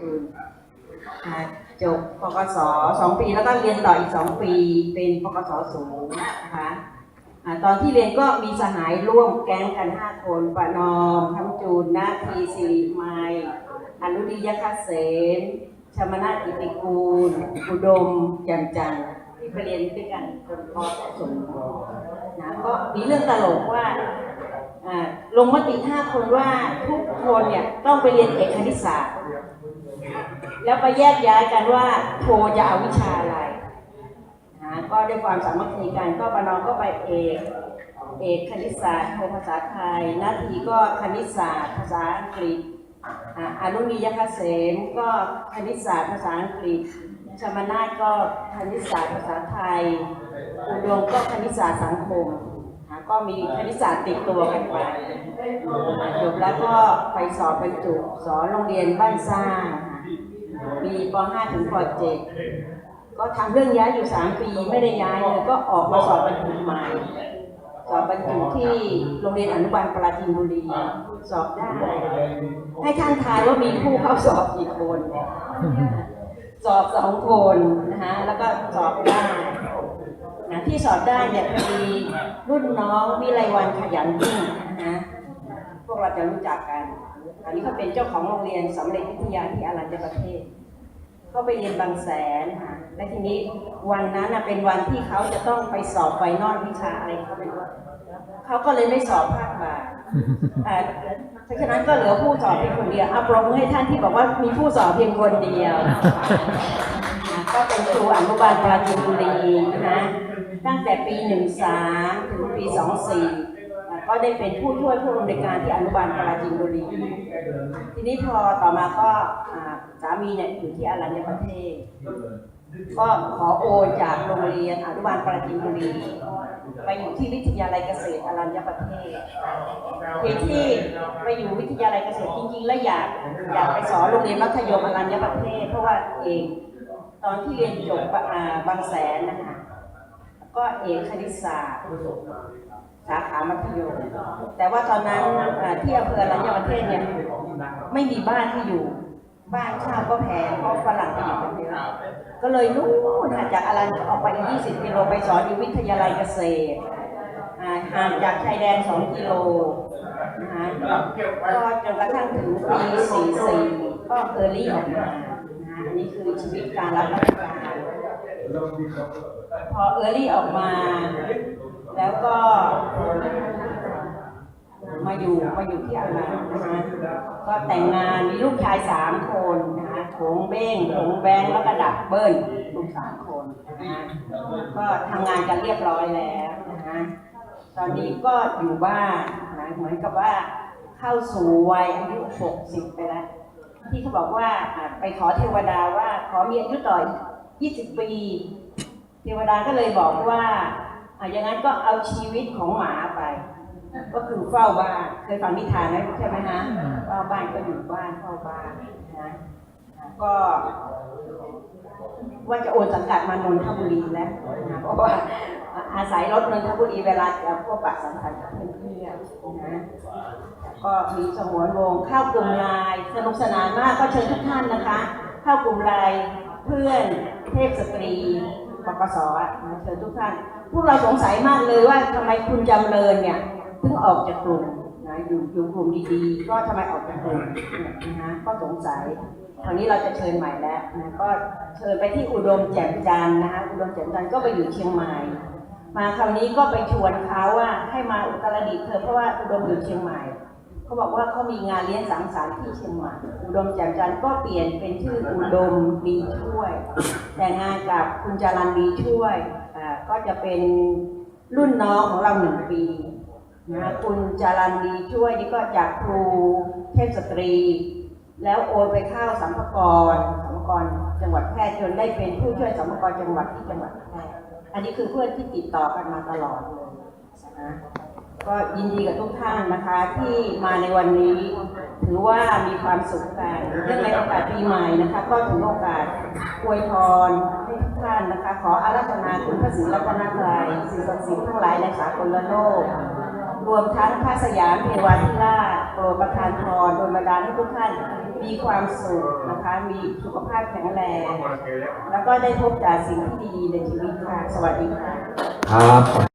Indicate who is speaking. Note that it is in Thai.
Speaker 1: จูนอ่าจบปกสสองปีแล้วก็เรียนต่ออีกสองปีเป็นปกสสูงนะคะตอนที่เรียนก็มีสหายร่วมแก๊งกันห้าคนปะนอมคำจูนนาทีสิริไมยอนุริยคเสนชมนากิติกูลอุดมจ่มจันที่ไปเรียนด้วยกันคนพอสูงนะก็มีเรื่องตลกว่าลงมติห้าคนว่าทุกคนเนี่ยต้องไปเรียนเอกคณิตศาสตร์ แล้วไปแยกย้ายกันว่าโทจะเอาวิชาอะไรนะก็ด้วยความสามัคคีกันก็ปนองก็ไปเอกเอกคณิตศาสตร์โทภาษาไทยนาทีก็คณิตศาสตร์ภาษาอังกฤษอานุนียคเกษมก็คณิตศาสตร์ภาษาอังกฤษชมนาทก็คณิตศาสตร์ภาษาไทย อุดมก็คณิตศาสตร์สังคม ก็มีคณิตศาสตร์ติดตัวกันไปจบแล้วก็ไปสอบบรรจุสอนโรงเรียนบ้านสร้าง ปีป .5 ถึงป .7 ก็ทำเรื่องย้ายอยู่ 3 ปีไม่ได้ย้ายเลยก็ออกมาสอบบรรจุใหม่สอบบรรจุที่โรงเรียนอนุบาลปราจีนบุรีสอบได้ ให้ท่านทายว่ามีผู้เข้าสอบกี่คน สอบสองคนนะคะแล้วก็สอบได้นะที่สอบได้เนี่ยมีรุ่นน้องวิไลวันขยันยิ่งนะ วกเราจะรู้จักกัน อันนี้เขาเป็นเจ้าของโรงเรียนสำเร็จวิทยาที่อารัญญประเทศก็ไปเรียนบางแสนค่ะและทีนี้วันนั้นเป็นวันที่เขาจะต้องไปสอบไฟนอลวิชาอะไรเขาไม่รู้เขาก็เลยไม่สอบภาคบ่ายเพราะฉะนั้นก็เหลือผู้สอบเพียงคนเดียวเอาปรบมือให้ท่านที่บอกว่ามีผู้สอบเพียงคนเดียว ก็เป็นครูอนุบาลปราจีนบุรีนะตั้งแต่ปี 13 ถึงปี 24อ่ ก็ได้เป็นผู้ช่วยผู้อำนวยการที่อนุบาลปราจีนบุรีทีนี้พอต่อมาก็สามีเนี่ยอยู่ที่อารัญญประเทศ ก็ขอโอนจากโรงเรียนอนุบาลปราจีนบุรีไปอยู่ที่วิทยาลัยเกษตรอารัญญประเทศเหตุที่ไปอยู่วิทยาลัยเกษตรจริงๆ แล้วอยากอยากไปสอนโรงเรียนมัธยมอารัญญประเทศ เพราะว่าเองตอนที่เรียนจบบางแสนนะคะ ก็เอกคณิตศาสตร์สาขามัธยมแต่ว่าตอนนั้นอ่าที่อำเภออรัญญประเทศเนี่ยไม่มีบ้านที่อยู่ บ้านเช่าก็แพงเพราะฝรั่งไปอยู่กันเยอะก็เลยนู่นห่างจากอรัญญออกไปอีก 20 กิโลไปสอนอยู่วิทยาลัยเกษตรอ่าห่างจากชายแดน 2 กิโลนะคะก็จนกระทั่งถึงปี 44 ก็เออร์ลี่ออกมานะคะอันนี้คือชีวิตการรับราชการ พอเออรี่ออกมา แล้วก็มาอยู่มาอยู่ที่อารันนะคะก็แต่งงานมีลูกชายสามคนนะคะโถงเบ้งโถงแบงแล้วก็ดับเบิ้ลลูกสามคนนะคะก็ทำงานกันเรียบร้อยแล้วนะคะตอนนี้ก็อยู่บ้านนะเหมือนกับว่าเข้าสู่วัยอายุหกสิบไปแล้วที่เขาบอกว่าไปขอเทวดาว่าขอมีอายุต่อ ยี่สิบปี เทวดาก็เลยบอกว่าอะอย่างนั้นก็เอาชีวิตของหมาไป ก็คือเฝ้าบ้านเคยฟังนิทานไหมใช่ไหมฮะเฝ้าบ้านก็อยู่บ้านเฝ้าบ้านนะก็ว่าจะโอนสังกัดมานนทบุรีแล้วนะเพราะว่าอาศัยรถนนทบุรีเวลาจะพบปะสังสรรค์กับเพื่อนๆนะก็มีสมวนวงเข้ากลุ่มไลน์สนุกสนานมากก็เชิญทุกท่านนะคะ เข้ากลุ่มไลน์เพื่อน เทพสตรีปปสอะเชิญทุกท่าน พวกเราสงสัยมากเลยว่าทำไมคุณจำเริญเนี่ยถึงออกจากกลุ่มนะอยู่อยู่กลุ่มดีๆ ก็ทำไมออกจากกลุ่มนะฮะก็สงสัยคราวนี้เราจะเชิญใหม่แล้วนะก็เชิญไปที่อุดมแจ่มจันทร์นะคะอุดมแจ่มจันทร์ก็ไปอยู่เชียงใหม่ มาคราวนี้ก็ไปชวนเขาว่าให้มาอุตรดิตถ์เธอเพราะว่าอุดมอยู่เชียงใหม่ เขาบอกว่าเขามีงานเลี้ยงสังสรรค์ที่เชียงใหม่อุดมแจ่มจันทร์ก็เปลี่ยนเป็นชื่ออุดมมีช่วย แต่งงานกับคุณจารันมีช่วยอ่าก็จะเป็นรุ่นน้องของเราหนึ่งปีนะคุณจารันมีช่วยนี่ก็จากครูเทพสตรี แล้วโอนไปเข้าสัมภกรสัมภกรจังหวัดแพร่จนได้เป็นผู้ช่วยสัมภกรจังหวัดที่จังหวัดแพร่อันนี้คือเพื่อนที่ติดต่อกันมาตลอดเลยนะ ก็ยินดีกับทุกท่านนะคะที่มาในวันนี้ ถือว่ามีความสุขกันเรื่องในโอกาสปีใหม่นะคะ ก็ถือโอกาสอวยพรให้ทุกท่านนะคะ ขออาราธนาคุณพระศรีรัตนตรัยสิ่งศักดิ์สิทธิ์ทั้งหลายในสากลโลก รวมทั้งพระสยามเทวาธิราชโปรดประทานพรโดยบันดาลให้ทุกท่านมีความสุขนะคะ มีสุขภาพแข็งแรง แล้วก็ได้พบแต่สิ่งที่ดีในชีวิตค่ะ สวัสดีค่ะ
Speaker 2: ครับ